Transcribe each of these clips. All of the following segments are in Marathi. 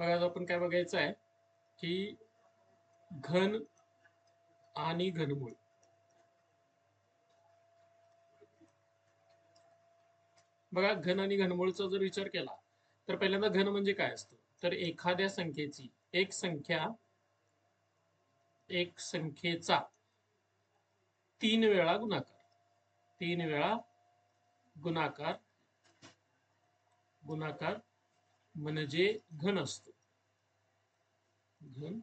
बघा आपण काय बघायचं आहे की घन आणि घनमूळ. बघा घन आणि घनमूळचा जर विचार केला तर पहिल्यांदा घन म्हणजे काय असतं? तर एखाद्या संख्येची एक संख्या एक संख्येचा तीन वेळा गुणाकार. तीन वेळा गुणाकार गुणाकार म्हणजे घन असतो. घन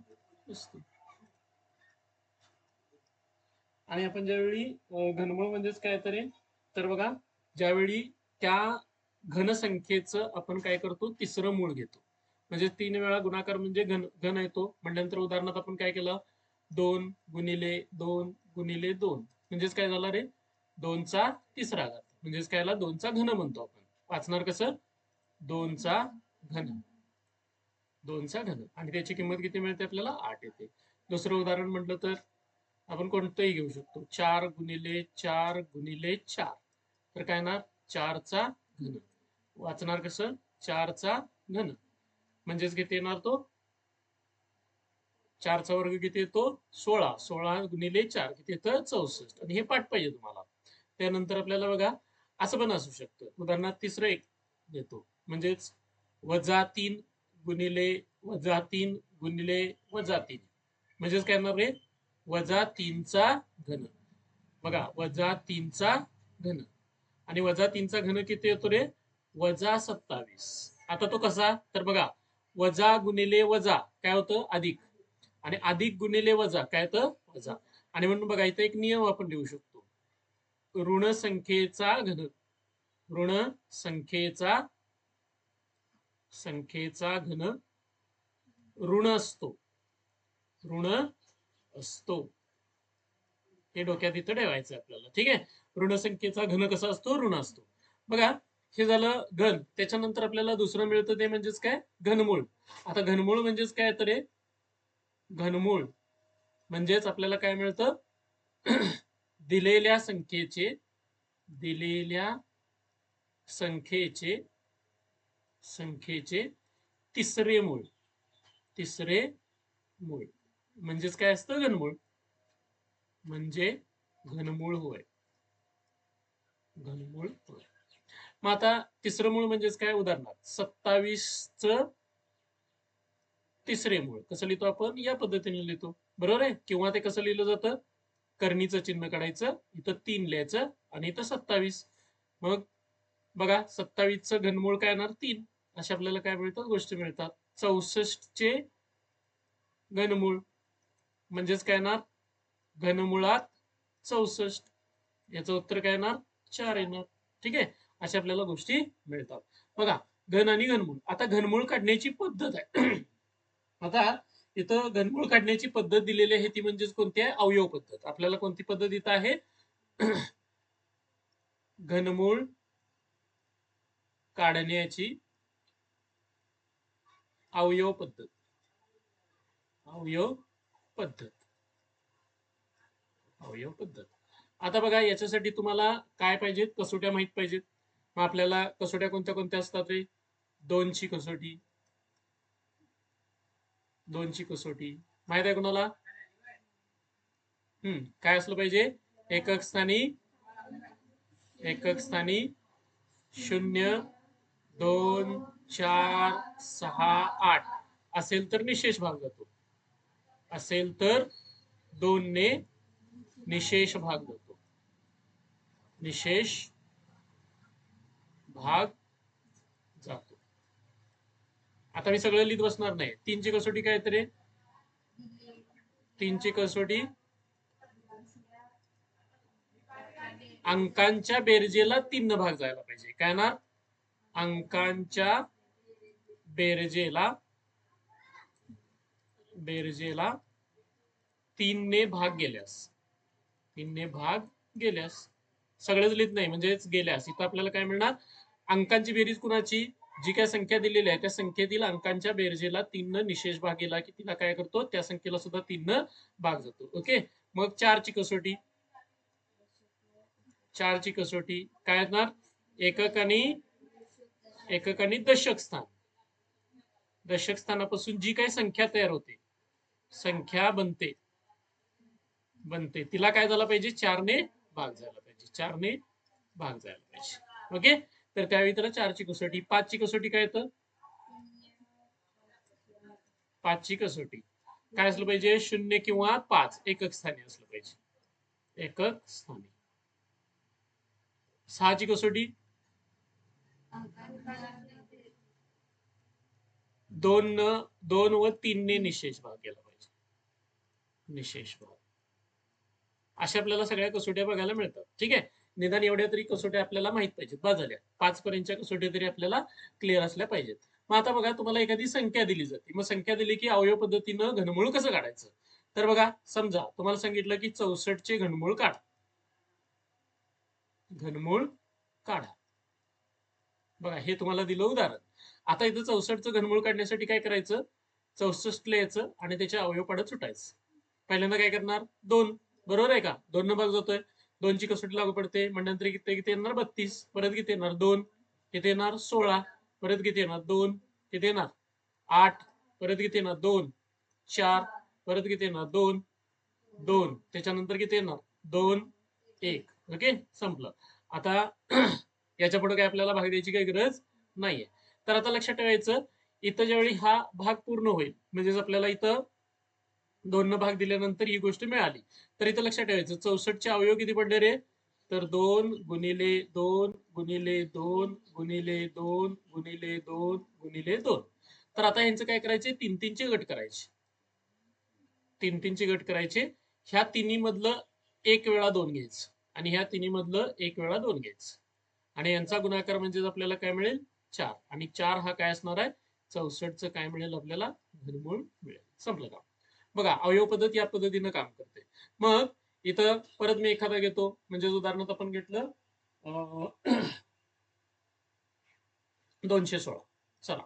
असतो आणि आपण ज्यावेळी घनमूळ म्हणजेच काय तरी तर बघा ज्यावेळी त्या घनसंख्येचं आपण काय करतो तिसरं मूळ घेतो. म्हणजे तीन वेळा गुणाकार म्हणजे घन घन येतो म्हणल्यानंतर उदाहरणार्थ आपण काय केलं? दोन गुणिले दोन गुणिले दोन. म्हणजेच काय झालं रे? दोनचा तिसरा घात. म्हणजेच काय दोनचा घन म्हणतो आपण. वाचणार कसं? दोनचा घन. दोनचा घन आणि त्याची किंमत किती मिळते आपल्याला? आठ येते. दुसरं उदाहरण म्हटलं तर आपण कोणतंही घेऊ शकतो. चार गुणिले चार गुणिले चार. तर काय येणार? चारचा घन. वाचणार कसं? चारचा घन. म्हणजेच किती येणार तो? चारचा वर्ग किती येतो? सोळा. सोळा गुणिले चार किती येतं? चौसष्ट. आणि हे पाठ पाहिजे तुम्हाला. त्यानंतर आपल्याला बघा असं पण असू शकतं. उदाहरणार्थ तिसरं एक देतो. म्हणजेच वजा तीन गुणिले वजा तीन गुणिले वजा तीन. म्हणजेच काय येणार रे? वजा तीनचा घन. बघा वजा तीनचा घन. आणि वजा तीनचा घन किती येतो रे? वजा सत्तावीस. आता तो कसा? तर बघा वजा गुणिले वजा काय होतं? अधिक. आणि अधिक गुणिले वजा काय होतं? वजा. आणि म्हणून बघा इथं एक नियम आपण लिहू शकतो. ऋण संख्येचा घन. ऋण संख्येचा संख्येचा घन ऋण असतो. ऋण असतो. हे डोक्यात इथं ठेवायचं आपल्याला. ठीक आहे? ऋण संख्येचा घन कसा असतो? ऋण असतो. बघा हे झालं घन. त्याच्यानंतर आपल्याला दुसरं मिळतं ते म्हणजेच काय? घनमूळ. आता घनमूळ म्हणजेच काय तर हे? घनमूळ. म्हणजेच आपल्याला काय मिळतं? दिलेल्या संख्येचे दिलेल्या संख्येचे संख्येचे तिसरे मूळ. तिसरे मूळ. म्हणजेच काय असतं? घनमूळ. म्हणजे घनमूळ होय. घनमूळ होय. मग आता तिसरं मूळ म्हणजेच काय? उदाहरणार्थ सत्तावीसच तिसरे मूळ. कसं लिहितो आपण? या पद्धतीने लिहितो. बरोबर आहे? किंवा ते कसं लिहिलं जातं? करणीचं चिन्ह काढायचं इथं तीन लिहायचं आणि इथं सत्तावीस. मग बघा सत्तावीसचं घनमूळ काय येणार? तीन. अशा आपल्याला काय मिळतात? गोष्टी मिळतात. चौसष्ट चे घनमूळ. म्हणजेच काय येणार? घनमुळात चौसष्ट. याचं उत्तर काय येणार? चार येणार. ठीक आहे? अशा आपल्याला गोष्टी मिळतात. बघा घन आणि घनमूळ. आता घनमूळ काढण्याची पद्धत आहे. आता इथं घनमूळ काढण्याची पद्धत दिलेली आहे ती म्हणजेच कोणती आहे? अवयव पद्धत. आपल्याला कोणती पद्धत इथं आहे? घनमूळ काढण्याची अवयव पद्धत. अवयव पद्धत. अवयव पद्धत. आता बघा याच्यासाठी तुम्हाला काय पाहिजेत कसोट्या माहीत पाहिजेत. मग आपल्याला कसोट्या कोणत्या कोणत्या असतात रे? दोनची कसोटी. दोनची कसोटी. माहीत आहे कोणाला? हम्म काय असलं पाहिजे? एकक स्थानी एकक स्थानी शून्य दोन चार सहा आठ. असेल तर निशेष भाग जातो. असेल तर दोन ने निशेष भाग जातो. निशेष भाग जातो. आता मी सगळं लिहित बसणार नाही. तीनची कसोटी काय तरी? तीनची कसोटी? अंकांच्या बेरजेला तीन भाग जायला पाहिजे. काय ना? अंकांच्या बेरजेला बेरजेला तीनने भाग गेल्यास तीनने भाग गेल्यास सगळेच लिहित नाही म्हणजेच गेल्यास. इथं आपल्याला काय मिळणार? अंकांची बेरीज कुणाची? जी काय संख्या दिलेली आहे त्या संख्येतील अंकांच्या बेरजेला तीन निशेष भाग गेला की तिला काय करतो? त्या संख्येला सुद्धा तीन भाग जातो. ओके? मग चारची कसोटी. चारची कसोटी. काय असणार एकक आणि एकक आणि दशक स्थान. दशक स्थानापासून जी काही संख्या तयार होते? संख्या बनते. बनते. तिला काय झाला पाहिजे? चारने भाग झाला पाहिजे. चारने भाग झाला पाहिजे. ओके? तर त्यावेळी त्याला चारची कसोटी पाचची कसोटी काय येतं? पाचची कसोटी. काय असलं पाहिजे? शून्य किंवा पाच. एकक स्थानी असलं पाहिजे. एकक स्थानी. सहाची कसोटी? दोन न दोन व तीन ने निशेष भाग केला पाहिजे. निशेष भाग. अशा आपल्याला सगळ्या कसोट्या बघायला मिळतात. ठीक आहे? निदान एवढ्या तरी कसोट्या आपल्याला माहीत पाहिजेत. बा झाल्या. पाच पर्यंतच्या कसोट्या तरी आपल्याला क्लिअर असल्या पाहिजेत. मग आता बघा तुम्हाला एखादी संख्या दिली जाते. मग संख्या दिली की अवयव पद्धतीनं घनमूळ कसं काढायचं? तर बघा समजा तुम्हाला सांगितलं की चौसष्ट चे घनमूळ काढा. घनमूळ काढा. बघा हे तुम्हाला दिलं उदाहरण. आता इथं चौसष्टचं घनमूळ काढण्यासाठी काय करायचं? चौसष्टला यायचं आणि त्याच्या अवयव पाडत सुटायचं. पहिल्यांदा काय करणार? दोन. बरोबर आहे का? दोन भाग जातोय. दोनची कसोटी लागू पडते. म्हणजे किती किती येणार? बत्तीस. परत किती येणार? दोन. किती येणार? सोळा. परत किती येणार? दोन. किती येणार? आठ. परत किती येणार? दोन. चार. परत किती येणार? दोन. दोन. त्याच्यानंतर किती येणार? दोन. एक. ओके? संपलं. आता याच्यापुढे काही आपल्याला भाग द्यायची काही गरज नाहीये. तर आता लक्षात ठेवायचं इथं ज्यावेळी हा भाग पूर्ण होईल म्हणजेच आपल्याला इथं दोन भाग दिल्यानंतर ही गोष्ट मिळाली. तर इथं लक्षात ठेवायचं चौसष्टचे अवयव किती पडले रे? तर दोन गुणिले दोन गुणिले दोन गुणिले दोन गुणिले दोन गुणिले दोन. तर आता यांचं काय करायचे? तीन तीनचे गट करायचे. तीन तीनचे गट करायचे. ह्या तिन्ही मधलं एक वेळा दोन घ्यायचं. आणि ह्या तिन्ही मधलं एक वेळा दोन घ्यायचं. आणि यांचा गुणाकार म्हणजेच आपल्याला काय मिळेल? चार. आणि चार हा काय असणार आहे? चौसष्टचं काय मिळेल आपल्याला? घनमूळ मिळेल. संपलं का? बघा अवयव पद्धत या पद्धतीनं काम करते. मग इथं परत मी एखादा घेतो. म्हणजे उदाहरणार्थ आपण घेतलं दोनशे सोळा. चला.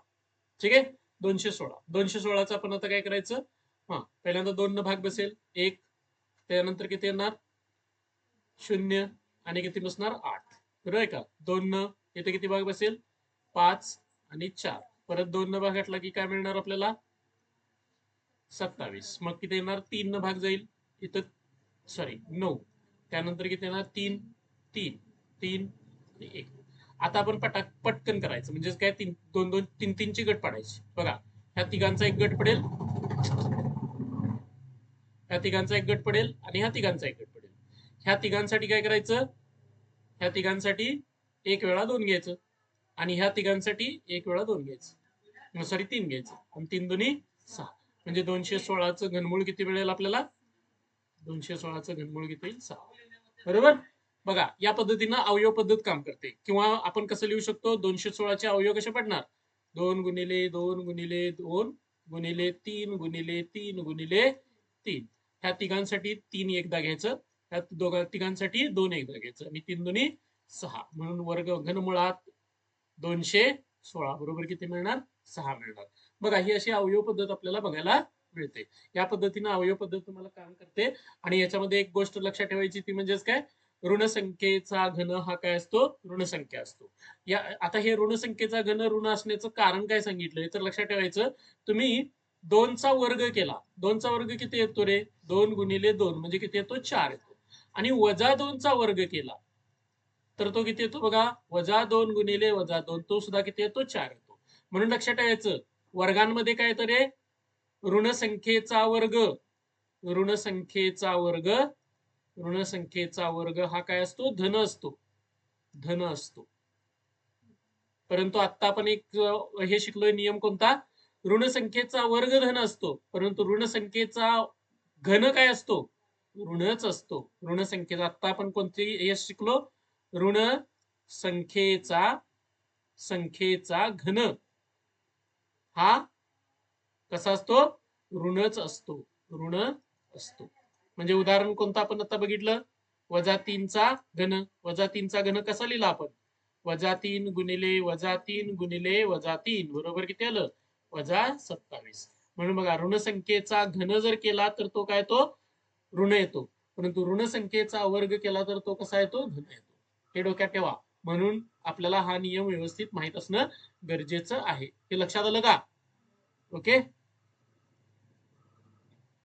ठीक आहे? दोनशे सोळा. दोनशे सोळाचं आपण आता काय करायचं? हा पहिल्यांदा दोन न भाग बसेल. एक त्यानंतर किती येणार? शून्य. आणि किती बसणार? आठ. बरोबर आहे का? दोन न इथे किती भाग बसेल? पाच आणि चार. परत दोन न भाग घातला की काय मिळणार आपल्याला? सत्तावीस. मग किती येणार? तीन न भाग जाईल. इथं सॉरी नऊ. त्यानंतर किती येणार? तीन तीन. तीन आणि एक. आता आपण पटाक पटकन करायचं. म्हणजेच काय? तीन दोन दोन तीन तीनची गट पाडायची. बघा ह्या तिघांचा एक गट पडेल. ह्या तिघांचा एक गट पडेल आणि ह्या तिघांचा एक गट पडेल. ह्या तिघांसाठी काय करायचं? ह्या तिघांसाठी एक वेळा दोन घ्यायचं आणि ह्या तिघांसाठी एक वेळा दोन घ्यायचं. सॉरी तीन घ्यायचं. आणि तीन दोन्ही सहा. म्हणजे दोनशे सोळाचं घनमूळ किती मिळेल आपल्याला? दोनशे सोळाचं घनमूळ किती येईल सहा. बरोबर? बघा या पद्धतीनं अवयव पद्धत काम करते. किंवा आपण कसं लिहू शकतो? दोनशे सोळाचे अवयव कसे पडणार? दोन गुणिले दोन गुणिले दोन गुणिले तीन गुणिले तीन गुणिले तीन. ह्या तिघांसाठी तीन एकदा घ्यायचं. ह्या दोघा तिघांसाठी दोन एकदा घ्यायचं. आणि तीन दोन्ही सहा. म्हणून वर्ग घनमुळात दोनशे सोळा. बरोबर किती मिळणार? सहा मिळणार. बघा ही अशी अवयव पद्धत आपल्याला बघायला मिळते. या पद्धतीनं अवयव पद्धत तुम्हाला काम करते. आणि याच्यामध्ये एक गोष्ट लक्षात ठेवायची ती म्हणजेच काय? ऋणसंख्येचा घन हा काय असतो? ऋणसंख्या असतो. या आता हे ऋणसंख्येचा घन ऋण असण्याचं कारण काय सांगितलंय? तर लक्षात ठेवायचं तुम्ही दोनचा वर्ग केला. दोनचा वर्ग किती येतो रे? दोन गुणिले दोन. म्हणजे किती येतो? चार येतो. आणि वजा दोनचा वर्ग केला. तर तो किती येतो बघा? वजा दोन गुणिले वजा दोन तो सुद्धा किती येतो? चार येतो. म्हणून लक्षात ठेवायचं वर्गांमध्ये काय तर ऋणसंख्येचा वर्ग. ऋणसंख्येचा वर्ग ऋणसंख्येचा वर्ग हा काय असतो? धन असतो. धन असतो. परंतु आता आपण एक हे शिकलोय नियम कोणता? ऋणसंख्येचा वर्ग धन असतो. परंतु ऋणसंख्येचा घन काय असतो? ऋणच असतो. ऋणसंख्येचा आता आपण कोणते यश शिकलो? ऋण संख्येचा संख्येचा घन. हा कसा असतो? ऋणच असतो. ऋण असतो. म्हणजे उदाहरण कोणतं आपण आता बघितलं? वजा तीनचा घन. वजा तीनचा घन कसा लिहिला आपण? वजा तीन गुणिले वजा तीन गुणिले वजा तीन. बरोबर किती आलं? वजा सत्तावीस. म्हणून बघा ऋणसंख्येचा घन जर केला तर तो काय तो ऋण येतो. परंतु ऋणसंख्येचा वर्ग केला तर तो कसा येतो? धन येतो. हे डोक्यात ठेवा. म्हणून आपल्याला हा नियम व्यवस्थित माहीत असणं गरजेचं आहे. हे लक्षात आलं का? ओके?